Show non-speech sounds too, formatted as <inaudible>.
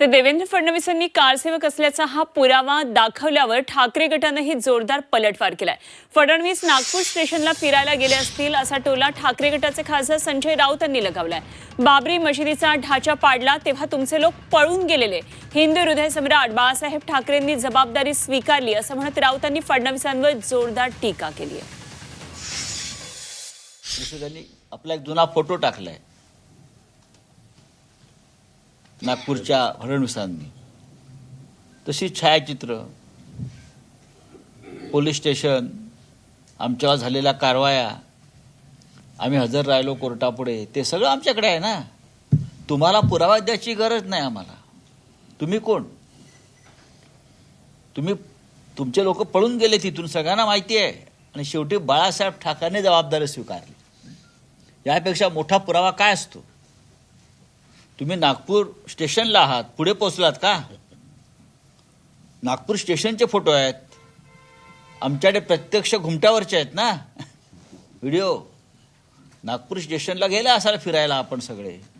तर देवेंद्र फडणवीसांनी कारसेवक असल्याचा हा पुरावा दाखवल्यावर ठाकरे गटानंही जोरदार पलटवार केलाय. फडणवीस नागपूर स्टेशनला फिरायला गेले असतील असा टोला ठाकरे गटाचे खासदार संजय राऊत यांनी लगावलाय. बाबरी मशिदीचा ढाचा पाडला तेव्हा तुमचे लोक पळून गेलेले. हिंदू हृदय सम्राट बाळासाहेब ठाकरेंनी जबाबदारी स्वीकारली असं म्हणत राऊतांनी फडणवीसांवर जोरदार टीका केली आहे. आपला एक जुना फोटो टाकलाय. नागपूरच्या फडणवीसांनी. तशी छायाचित्र पोलीस स्टेशन आमच्यावर झालेल्या कारवाया आम्ही हजर राहिलो कोर्टापुढे ते सगळं आमच्याकडे आहे ना. तुम्हाला पुरावा द्यायची गरज नाही आम्हाला. तुम्ही कोण? तुम्ही तुमचे लोक पळून गेले तिथून सगळ्यांना माहिती आहे. आणि शेवटी बाळासाहेब ठाकरेने जबाबदारी स्वीकारली. यापेक्षा मोठा पुरावा काय असतो? तुम्ही नागपूर स्टेशनला आहात. पुढे पोचलात का? नागपूर स्टेशनचे फोटो आहेत. आमच्याकडे प्रत्यक्ष घुमट्यावरचे आहेत ना? <laughs> व्हिडिओ. नागपूर स्टेशनला गेला असाल फिरायला आपण सगळे.